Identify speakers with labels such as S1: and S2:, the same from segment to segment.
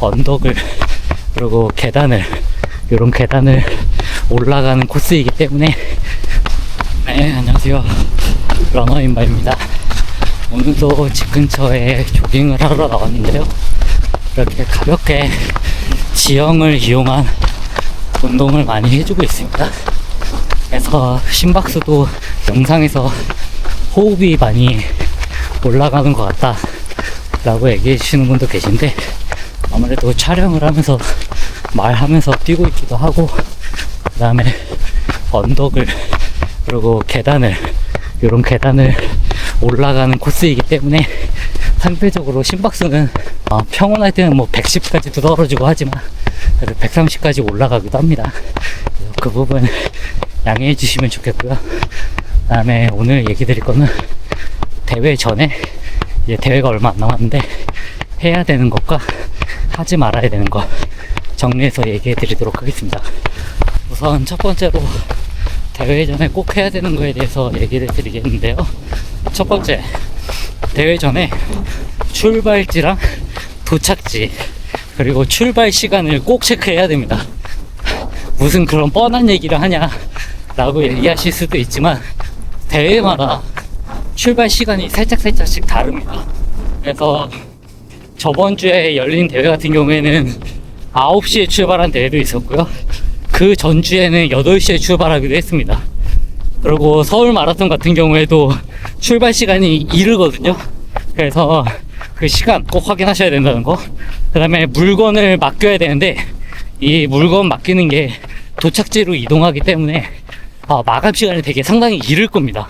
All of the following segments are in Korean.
S1: 언덕을 그리고 계단을 이런 계단을 올라가는 코스이기 때문에. 네 안녕하세요. 러너인바입니다. 오늘도 집 근처에 조깅을 하러 나왔는데요. 이렇게 가볍게 지형을 이용한 운동을 많이 해주고 있습니다. 그래서 심박수도 영상에서 호흡이 많이 올라가는 것 같다 라고 얘기해 주시는 분도 계신데 아무래도 촬영을 하면서 말하면서 뛰고 있기도 하고 그 다음에 언덕을 그리고 계단을 이런 계단을 올라가는 코스이기 때문에 상대적으로 심박수는 어, 평온할 때는 뭐 110까지도 떨어지고 하지만 그래도 130까지 올라가기도 합니다. 그 부분 양해해 주시면 좋겠고요. 그 다음에 오늘 얘기 드릴 거는 대회 전에 이제 대회가 얼마 안 남았는데 해야 되는 것과 하지 말아야 되는 것 정리해서 얘기해 드리도록 하겠습니다. 우선 첫 번째로 대회 전에 꼭 해야 되는 거에 대해서 얘기를 드리겠는데요. 첫 번째, 대회 전에 출발지랑 도착지, 그리고 출발 시간을 꼭 체크해야 됩니다. 무슨 그런 뻔한 얘기를 하냐, 라고 얘기하실 수도 있지만, 대회마다 출발 시간이 살짝살짝씩 다릅니다. 그래서 저번 주에 열린 대회 같은 경우에는 9시에 출발한 대회도 있었고요. 그 전주에는 8시에 출발하기도 했습니다. 그리고 서울 마라톤 같은 경우에도 출발 시간이 이르거든요. 그래서 그 시간 꼭 확인하셔야 된다는 거. 그 다음에 물건을 맡겨야 되는데 이 물건 맡기는 게 도착지로 이동하기 때문에 아, 마감 시간이 되게 상당히 이를 겁니다.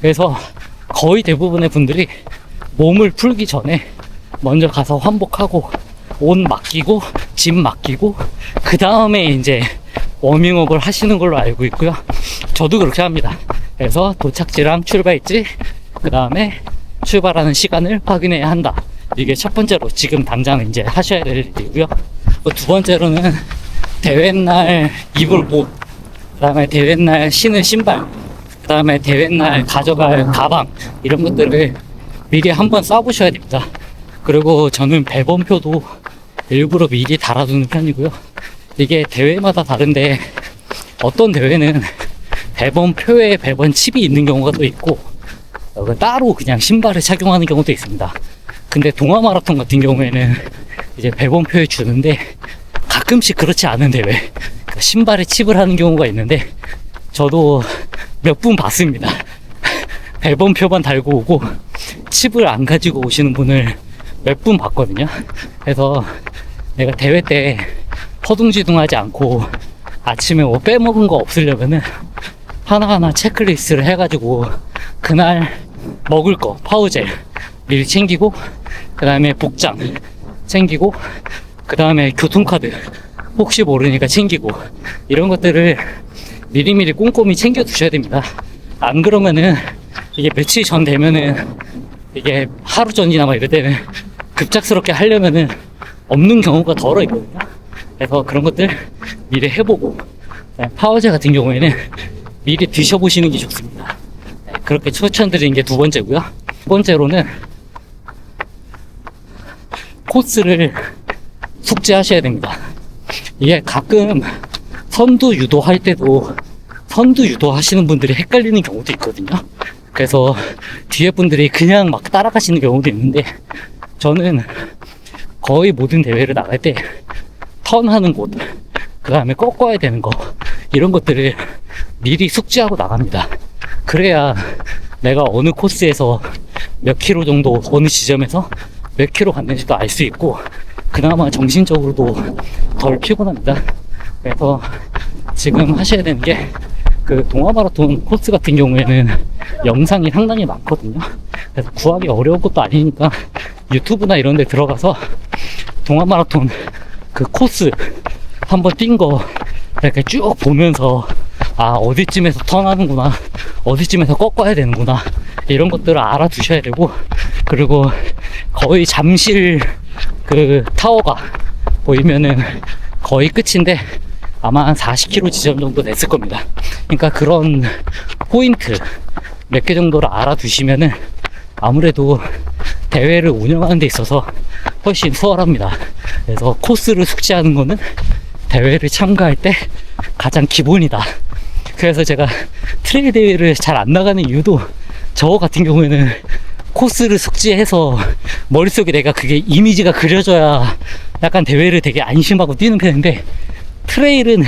S1: 그래서 거의 대부분의 분들이 몸을 풀기 전에 먼저 가서 환복하고 옷 맡기고 짐 맡기고 그 다음에 이제 워밍업을 하시는 걸로 알고 있고요. 저도 그렇게 합니다. 그래서 도착지랑 출발지 그 다음에 출발하는 시간을 확인해야 한다. 이게 첫 번째로 지금 당장 이제 하셔야 될 일이고요. 그두 번째로는 대회날 입을 옷, 그 다음에 대회날 신을 신발, 그 다음에 대회날 가져갈 가방 이런 것들을 미리 한번 싸보셔야 됩니다. 그리고 저는 배번표도 일부러 미리 달아두는 편이고요. 이게 대회마다 다른데 어떤 대회는 배번표에 배번 칩이 있는 경우가 또 있고 어, 따로 그냥 신발을 착용하는 경우도 있습니다. 근데 동아 마라톤 같은 경우에는 이제 배번표에 주는데 가끔씩 그렇지 않은 대회 그러니까 신발에 칩을 하는 경우가 있는데 저도 몇 분 봤습니다. 배번표만 달고 오고 칩을 안 가지고 오시는 분을 몇 분 봤거든요. 그래서 내가 대회 때 허둥지둥하지 않고 아침에 뭐 빼먹은 거 없으려면은 하나하나 체크리스트를 해가지고 그날 먹을 거 파우젤 미리 챙기고 그 다음에 복장 챙기고 그 다음에 교통카드 혹시 모르니까 챙기고 이런 것들을 미리미리 꼼꼼히 챙겨 두셔야 됩니다. 안 그러면은 이게 며칠 전 되면은 이게 하루 전이나 막 이럴 때는 급작스럽게 하려면은 없는 경우가 덜어 있거든요. 그래서 그런 것들 미리 해보고 네, 파워제 같은 경우에는 미리 드셔보시는 게 좋습니다. 네, 그렇게 추천드리는 게 두 번째고요. 두 번째로는 코스를 숙지하셔야 됩니다. 이게 가끔 선두 유도할 때도 선두 유도하시는 분들이 헷갈리는 경우도 있거든요. 그래서 뒤에 분들이 그냥 막 따라가시는 경우도 있는데 저는 거의 모든 대회를 나갈 때 턴하는 곳, 그 다음에 꺾어야 되는 거 이런 것들을 미리 숙지하고 나갑니다. 그래야 내가 어느 코스에서 몇 킬로 정도 어느 지점에서 몇 킬로 갔는지도 알 수 있고 그나마 정신적으로도 덜 피곤합니다. 그래서 지금 하셔야 되는 게 그 동아 마라톤 코스 같은 경우에는 영상이 상당히 많거든요. 그래서 구하기 어려운 것도 아니니까 유튜브나 이런 데 들어가서 동아 마라톤 그 코스 한번 뛴 거 이렇게 쭉 보면서 아 어디쯤에서 턴하는구나 어디쯤에서 꺾어야 되는구나 이런 것들을 알아두셔야 되고 그리고 거의 잠실 그 타워가 보이면은 거의 끝인데 아마 한 40km 지점 정도 됐을 겁니다. 그러니까 그런 포인트 몇 개 정도를 알아두시면은 아무래도 대회를 운영하는 데 있어서 훨씬 수월합니다. 그래서 코스를 숙지하는 거는 대회를 참가할 때 가장 기본이다. 그래서 제가 트레일 대회를 잘 안 나가는 이유도 저 같은 경우에는 코스를 숙지해서 머릿속에 내가 그게 이미지가 그려져야 약간 대회를 되게 안심하고 뛰는 편인데 트레일은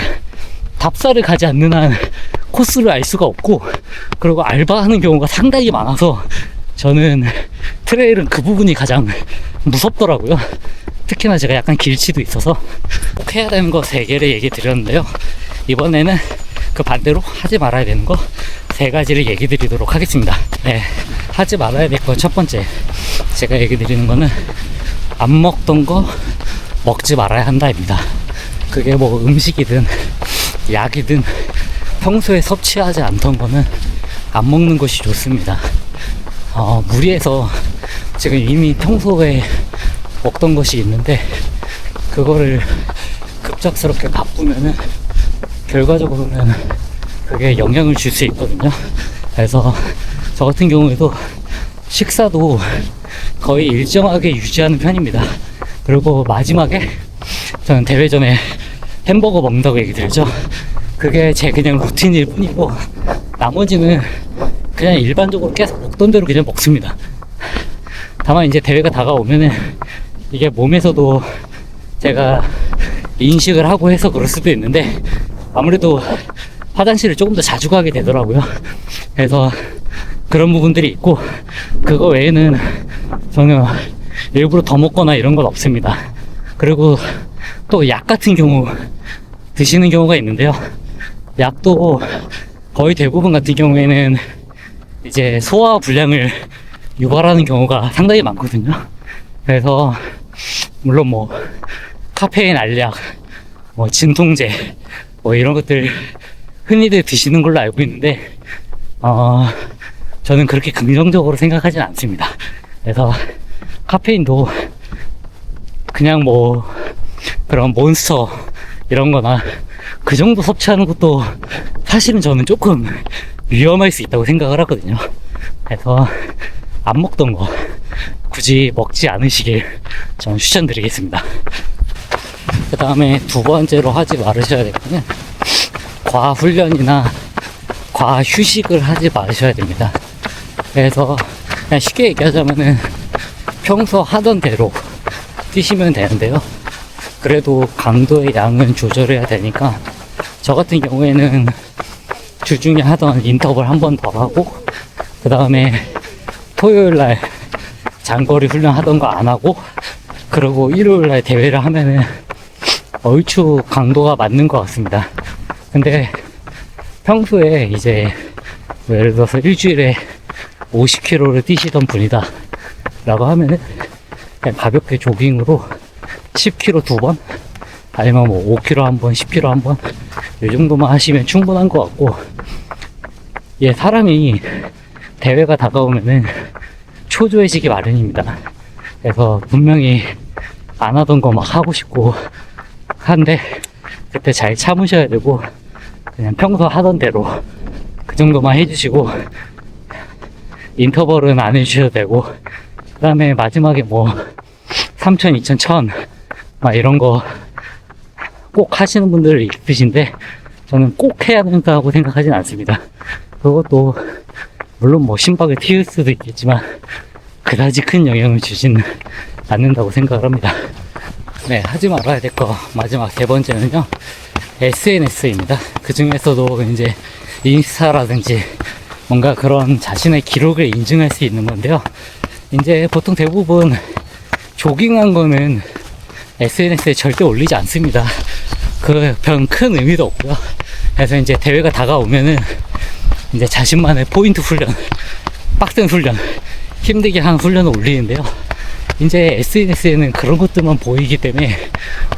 S1: 답사를 가지 않는 한 코스를 알 수가 없고 그리고 알바하는 경우가 상당히 많아서 저는 트레일은 그 부분이 가장 무섭더라고요. 특히나 제가 약간 길치도 있어서 꼭 해야 되는 거세 개를 얘기 드렸는데요. 이번에는 그 반대로 하지 말아야 되는 거 세 가지를 얘기 드리도록 하겠습니다. 네. 하지 말아야 될거첫 번째. 제가 얘기 드리는 거는 안 먹던 거 먹지 말아야 한다입니다. 그게 뭐 음식이든 약이든 평소에 섭취하지 않던 거는 안 먹는 것이 좋습니다. 어, 무리해서 지금 이미 평소에 먹던 것이 있는데 그거를 급작스럽게 바꾸면은 결과적으로는 그게 영향을 줄 수 있거든요. 그래서 저 같은 경우에도 식사도 거의 일정하게 유지하는 편입니다. 그리고 마지막에 저는 대회 전에 햄버거 먹는다고 얘기 드렸죠. 그게 제 그냥 루틴일 뿐이고 나머지는 그냥 일반적으로 계속 먹던 대로 그냥 먹습니다. 다만 이제 대회가 다가오면은 이게 몸에서도 제가 인식을 하고 해서 그럴 수도 있는데 아무래도 화장실을 조금 더 자주 가게 되더라고요. 그래서 그런 부분들이 있고 그거 외에는 저는 일부러 더 먹거나 이런 건 없습니다. 그리고 또 약 같은 경우 드시는 경우가 있는데요. 약도 거의 대부분 같은 경우에는 이제 소화 불량을 유발하는 경우가 상당히 많거든요. 그래서 물론 뭐 카페인 알약, 뭐 진통제, 뭐 이런 것들 흔히들 드시는 걸로 알고 있는데 어 저는 그렇게 긍정적으로 생각하진 않습니다. 그래서 카페인도 그냥 뭐 그런 몬스터 이런 거나 그 정도 섭취하는 것도 사실은 저는 조금 위험할 수 있다고 생각을 하거든요. 그래서 안 먹던 거 굳이 먹지 않으시길 저는 추천드리겠습니다. 그 다음에 두 번째로 하지 말으셔야 될 거는 과훈련이나 과휴식을 하지 말으셔야 됩니다. 그래서 그냥 쉽게 얘기하자면은 평소 하던 대로 뛰시면 되는데요. 그래도 강도의 양은 조절해야 되니까 저 같은 경우에는 주중에 하던 인터벌 한 번 더 하고 그 다음에 토요일 날 장거리 훈련 하던 거 안 하고 그리고 일요일 날 대회를 하면은 얼추 강도가 맞는 것 같습니다. 근데 평소에 이제 뭐 예를 들어서 일주일에 50km를 뛰시던 분이다 라고 하면은 그냥 가볍게 조깅으로 10km 두 번 아니면 뭐 5km 한 번, 10km 한 번 이 정도만 하시면 충분한 것 같고 예 사람이 대회가 다가오면은 초조해지기 마련입니다. 그래서 분명히 안 하던 거 막 하고 싶고 한데 그때 잘 참으셔야 되고 그냥 평소 하던 대로 그 정도만 해주시고 인터벌은 안 해주셔도 되고 그 다음에 마지막에 뭐 3천, 2천, 1000 막 이런 거 꼭 하시는 분들 있으신데 저는 꼭 해야 된다고 생각하진 않습니다. 그것도 물론 뭐 심박을 틔울 수도 있겠지만 그다지 큰 영향을 주지는 않는다고 생각을 합니다. 네, 하지 말아야 될 거 마지막 세 번째는요. SNS입니다. 그 중에서도 이제 인스타라든지 뭔가 그런 자신의 기록을 인증할 수 있는 건데요. 이제 보통 대부분 조깅한 거는 SNS에 절대 올리지 않습니다. 그 별 큰 의미도 없고요. 그래서 이제 대회가 다가오면은 이제 자신만의 포인트 훈련, 빡센 훈련, 힘들게 하는 훈련을 올리는데요. 이제 SNS에는 그런 것들만 보이기 때문에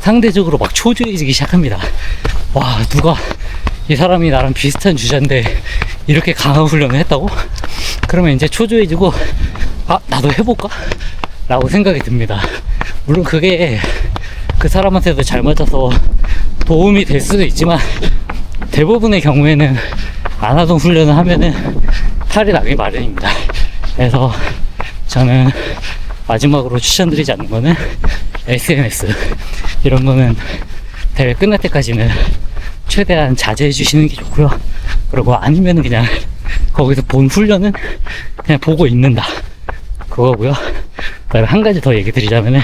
S1: 상대적으로 막 초조해지기 시작합니다. 와, 누가 이 사람이 나랑 비슷한 주자인데 이렇게 강한 훈련을 했다고? 그러면 이제 초조해지고 아, 나도 해볼까? 라고 생각이 듭니다. 물론 그게 그 사람한테도 잘 맞아서 도움이 될 수도 있지만 대부분의 경우에는 안 하던 훈련을 하면은 탈이 나기 마련입니다. 그래서 저는 마지막으로 추천드리지 않는 거는 SNS 이런 거는 대회 끝날 때까지는 최대한 자제해 주시는 게 좋고요. 그리고 아니면은 그냥 거기서 본 훈련은 그냥 보고 있는다. 그거고요. 그다음에 한 가지 더 얘기 드리자면은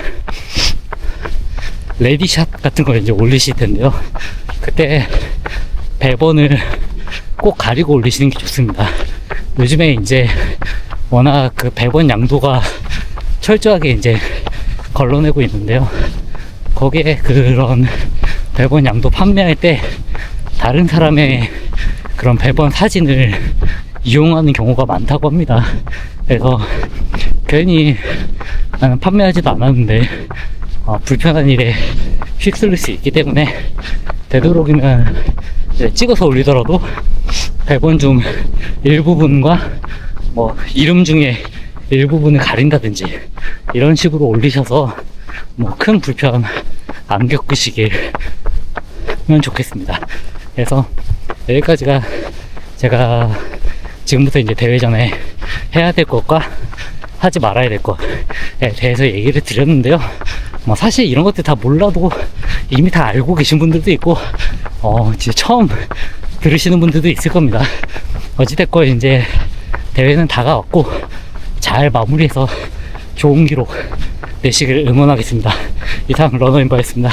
S1: 레디샷 같은 걸 이제 올리실 텐데요. 그때 배번을 꼭 가리고 올리시는 게 좋습니다. 요즘에 이제 워낙 그 배번 양도가 철저하게 이제 걸러내고 있는데요. 거기에 그런 배번 양도 판매할 때 다른 사람의 그런 배번 사진을 이용하는 경우가 많다고 합니다. 그래서 괜히 나는 판매하지도 않았는데 어, 불편한 일에 휩쓸릴 수 있기 때문에 되도록이면 이제 찍어서 올리더라도 배번 중 일부분과 뭐 이름 중에 일부분을 가린다든지 이런 식으로 올리셔서 뭐 큰 불편 안 겪으시길 면 좋겠습니다. 그래서 여기까지가 제가 지금부터 이제 대회 전에 해야 될 것과 하지 말아야 될 것에 대해서 얘기를 드렸는데요. 뭐 사실 이런 것들 다 몰라도 이미 다 알고 계신 분들도 있고, 어, 진짜 처음 들으시는 분들도 있을 겁니다. 어찌됐건 이제 대회는 다가왔고, 잘 마무리해서 좋은 기록 내시길 응원하겠습니다. 이상 러너인바였습니다.